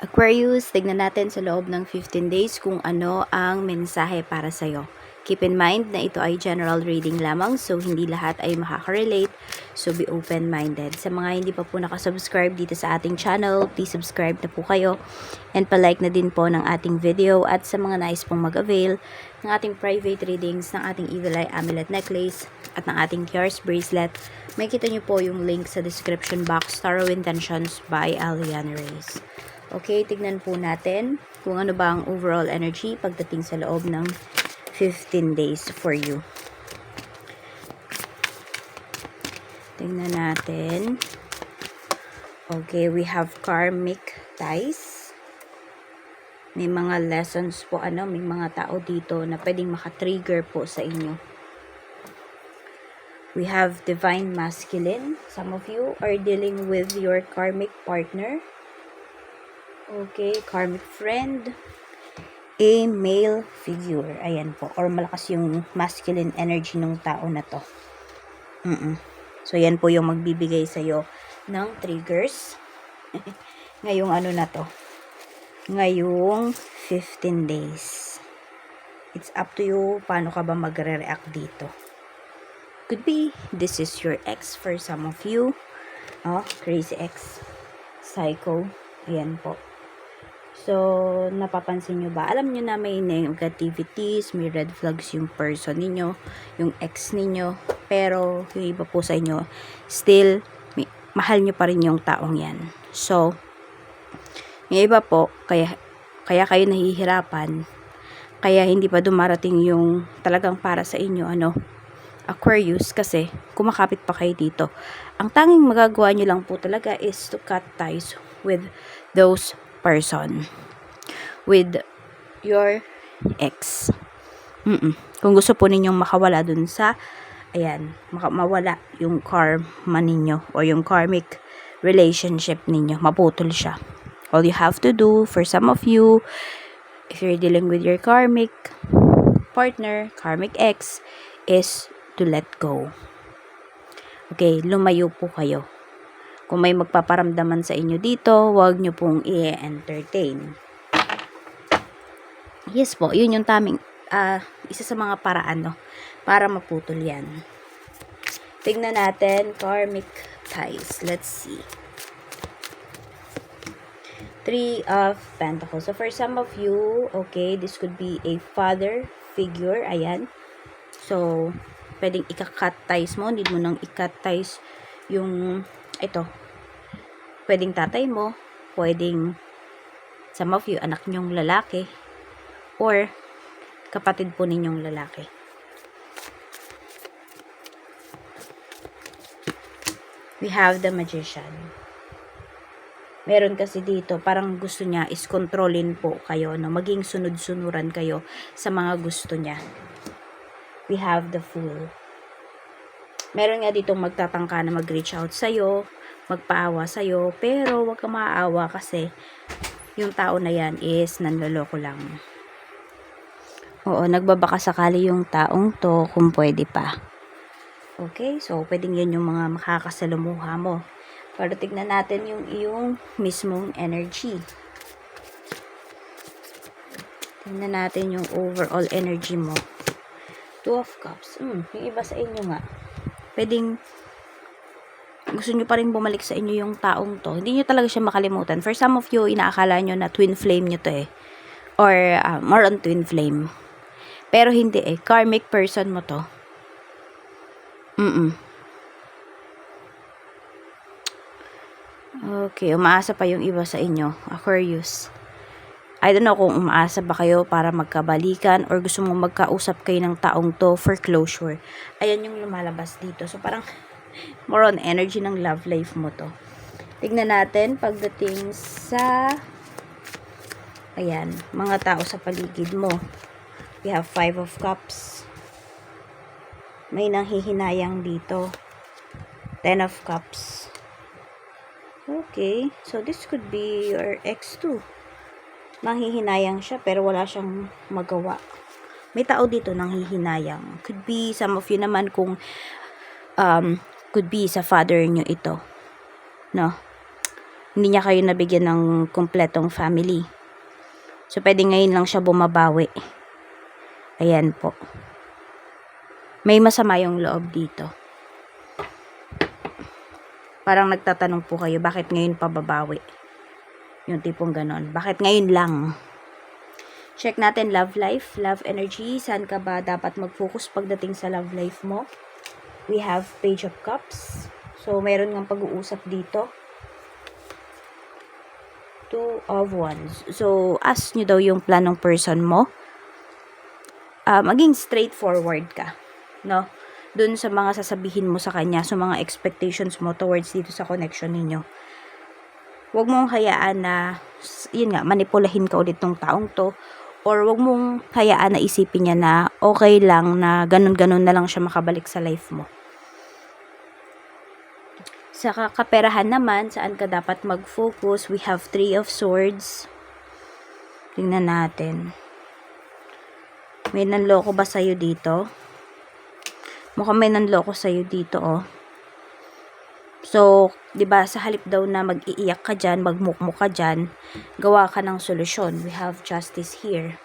Aquarius, tignan natin sa loob ng 15 days kung ano ang mensahe para sa'yo. Keep in mind na ito ay general reading lamang so hindi lahat ay makaka-relate so be open-minded. Sa mga hindi pa po nakasubscribe dito sa ating channel, please subscribe na po kayo and palike na din po ng ating video at sa mga nais pong mag-avail ng ating private readings ng ating Evil Eye Amulet Necklace at ng ating Cures Bracelet, may kita nyo po yung link sa description box Tarot Intentions by Alian Reyes. Okay, tignan po natin kung ano ba ang overall energy pagdating sa loob ng 15 days for you. Tingnan natin. Okay, we have karmic ties. May mga lessons po, ano, may mga tao dito na pwedeng makatrigger po sa inyo. We have divine masculine. Some of you are dealing with your karmic partner. Okay, karmic friend. A male figure. Ayan po. Or malakas yung masculine energy ng tao na to. Mm So, yan po yung magbibigay sa'yo ng triggers. Ngayong ano na to. Ngayong 15 days. It's up to you paano ka ba magre-react dito. Could be, this is your ex for some of you. Oh, crazy ex. Psycho. Ayan po. So, napapansin nyo ba? Alam nyo na may negativities, may red flags yung person ninyo, yung ex ninyo. Pero, yung iba po sa inyo, still, may, mahal nyo pa rin yung taong yan. So, yung iba po, kaya, kaya kayo nahihirapan, kaya hindi pa dumarating yung talagang para sa inyo, ano, Aquarius, kasi kumakapit pa kayo dito. Ang tanging magagawa nyo lang po talaga is to cut ties with those person with your ex. Mm-mm. Kung gusto po ninyong makawala dun sa ayan, mawala yung karma ninyo o yung karmic relationship ninyo, maputol siya. All you have to do for some of you, if you're dealing with your karmic partner, karmic ex, is to let go. Okay, lumayo po kayo. Kung may magpaparamdaman sa inyo dito, huwag nyo pong i-entertain. Yes po, yun yung taming, ah, isa sa mga paraan, no, para maputol yan. Tignan natin, karmic ties. Let's see. Three of Pentacles. So, for some of you, okay, this could be a father figure. Ayan. So, pwedeng ika-cut ties mo. Need mo nang i-cut ties yung, ito, pwedeng tatay mo, pwedeng some of you, anak nyong lalaki, or kapatid po ninyong lalaki. We have the magician. Meron kasi dito, parang gusto niya is kontrolin po kayo, no? maging sunod-sunuran kayo sa mga gusto niya. We have the fool. Meron nga dito magtatangka na mag-reach out sa'yo, magpaawa sa'yo, pero wag ka maaawa kasi yung tao na yan is nanloloko lang. Oo, nagbabaka sakali yung taong to kung pwede pa. Okay, so pwedeng yan yung mga makakasalumuha mo. Para tignan natin yung iyong mismong energy. Tignan natin yung overall energy mo. Two of Cups. Hmm, yung iba sa inyo nga. Pwedeng gusto nyo pa rin bumalik sa inyo yung taong to. Hindi nyo talaga siya makalimutan. For some of you, inaakala nyo na twin flame nyo to eh. Or uh, more on twin flame. Pero hindi eh. Karmic person mo to. Mm-mm. Okay, umaasa pa yung iba sa inyo. Aquarius. I don't know kung umaasa ba kayo para magkabalikan or gusto mong magkausap kayo ng taong to for closure. Ayan yung lumalabas dito. So, parang more on energy ng love life mo to. Tignan natin pagdating sa ayan, mga tao sa paligid mo. We have five of cups. May nanghihinayang dito. Ten of cups. Okay. So, this could be your ex too. Nanghihinayang siya pero wala siyang magawa. May tao dito nanghihinayang. Could be some of you naman kung um, could be sa father nyo ito. No? Hindi niya kayo nabigyan ng kumpletong family. So, pwede ngayon lang siya bumabawi. Ayan po. May masama yung loob dito. Parang nagtatanong po kayo, bakit ngayon pababawi? Yung tipong ganon. Bakit ngayon lang? Check natin love life, love energy. Saan ka ba dapat mag-focus pagdating sa love life mo? We have page of cups. So, meron ng pag-uusap dito. Two of wands. So, ask nyo daw yung planong person mo. Ah, maging straightforward ka. No? Dun sa mga sasabihin mo sa kanya, sa mga expectations mo towards dito sa connection ninyo. Huwag mong hayaan na, yun nga, manipulahin ka ulit ng taong to or wag mong hayaan na isipin niya na okay lang na ganun-ganun na lang siya makabalik sa life mo. Sa kakaperahan naman, saan ka dapat mag-focus, we have three of swords. Tingnan natin. May nanloko ba sa'yo dito? Mukhang may nanloko sa'yo dito, oh. So, 'di ba sa halip daw na mag-iiyak ka diyan, magmukmuk ka diyan, gawa ka ng solusyon. We have justice here.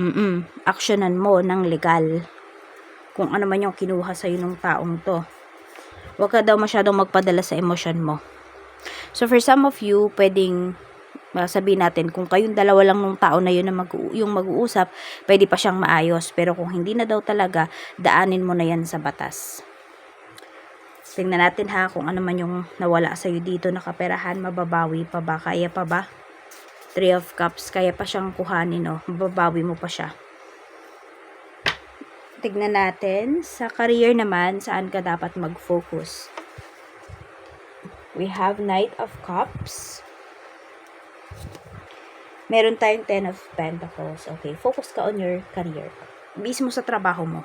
Mm. Aksyonan mo ng legal. Kung ano man yung kinuha sa ng taong 'to. Huwag ka daw masyadong magpadala sa emosyon mo. So for some of you, pwedeng uh, sabihin natin kung kayong dalawa lang ng tao na yun na mag yung mag-uusap, pwede pa siyang maayos. Pero kung hindi na daw talaga, daanin mo na yan sa batas. Tingnan natin ha kung ano man yung nawala sa iyo dito na kaperahan, mababawi pa ba? Kaya pa ba? Three of Cups, kaya pa siyang kuhanin, no? Mababawi mo pa siya. Tignan natin, sa career naman, saan ka dapat mag-focus? We have Knight of Cups. Meron tayong Ten of Pentacles. Okay, focus ka on your career mismo sa trabaho mo.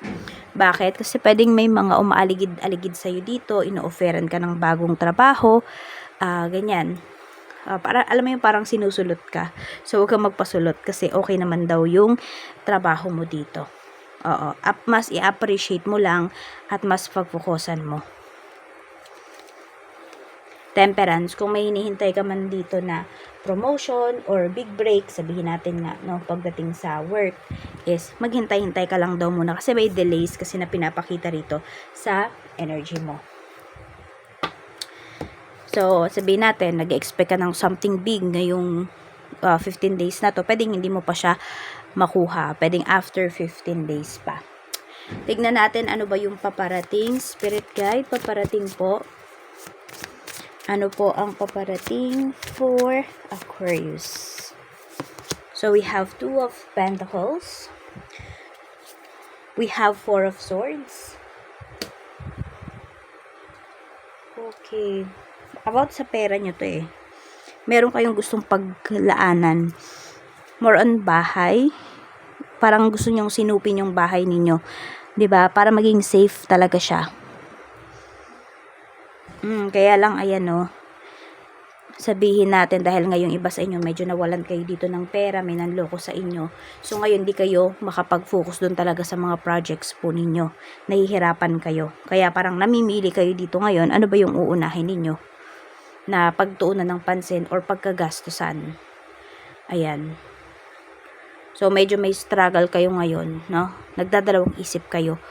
Bakit? Kasi pwedeng may mga umaaligid-aligid sa'yo dito, ino-offeran ka ng bagong trabaho, uh, ganyan. Uh, para, alam mo yung parang sinusulot ka. So, huwag kang magpasulot kasi okay naman daw yung trabaho mo dito. Oo. Up, mas i-appreciate mo lang at mas pagpukusan mo. Temperance, kung may hinihintay ka man dito na promotion or big break, sabihin natin nga, no, pagdating sa work, is maghintay-hintay ka lang daw muna kasi may delays kasi na pinapakita rito sa energy mo. So, sabihin natin, nag-expect ka ng something big ngayong uh, 15 days na to, pwedeng hindi mo pa siya makuha. Pwedeng after 15 days pa. Tignan natin ano ba yung paparating. Spirit guide, paparating po ano po ang paparating for Aquarius. So, we have two of pentacles. We have four of swords. Okay. About sa pera nyo to eh. Meron kayong gustong paglaanan. More on bahay. Parang gusto nyong sinupin yung bahay ninyo. ba Para maging safe talaga siya Mm, kaya lang ayan no. Sabihin natin dahil ngayong iba sa inyo medyo nawalan kayo dito ng pera, may nanloko sa inyo. So ngayon di kayo makapag-focus doon talaga sa mga projects po ninyo. Nahihirapan kayo. Kaya parang namimili kayo dito ngayon, ano ba yung uunahin ninyo? Na pagtuunan ng pansin or pagkagastusan. Ayan. So medyo may struggle kayo ngayon, no? Nagdadalawang isip kayo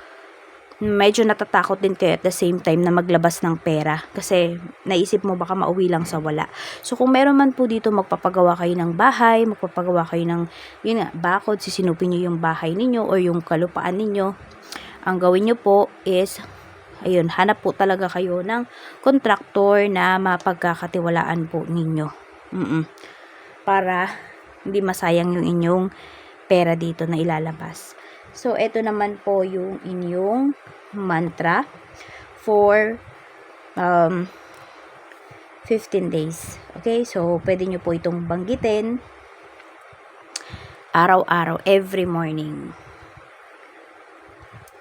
medyo natatakot din kayo at the same time na maglabas ng pera kasi naisip mo baka mauwi lang sa wala. So kung meron man po dito magpapagawa kayo ng bahay, magpapagawa kayo ng yun nga, bakod, sisinupin niyo yung bahay ninyo or yung kalupaan ninyo. Ang gawin niyo po is ayun, hanap po talaga kayo ng kontraktor na mapagkakatiwalaan po ninyo. Mm-mm. Para hindi masayang yung inyong pera dito na ilalabas. So, ito naman po yung inyong mantra for um, 15 days. Okay? So, pwede nyo po itong banggitin araw-araw, every morning.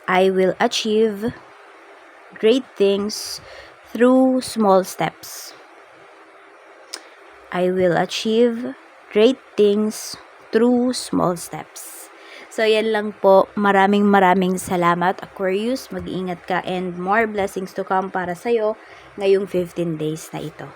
I will achieve great things through small steps. I will achieve great things through small steps. So, yan lang po. Maraming maraming salamat, Aquarius. Mag-iingat ka and more blessings to come para sa'yo ngayong 15 days na ito.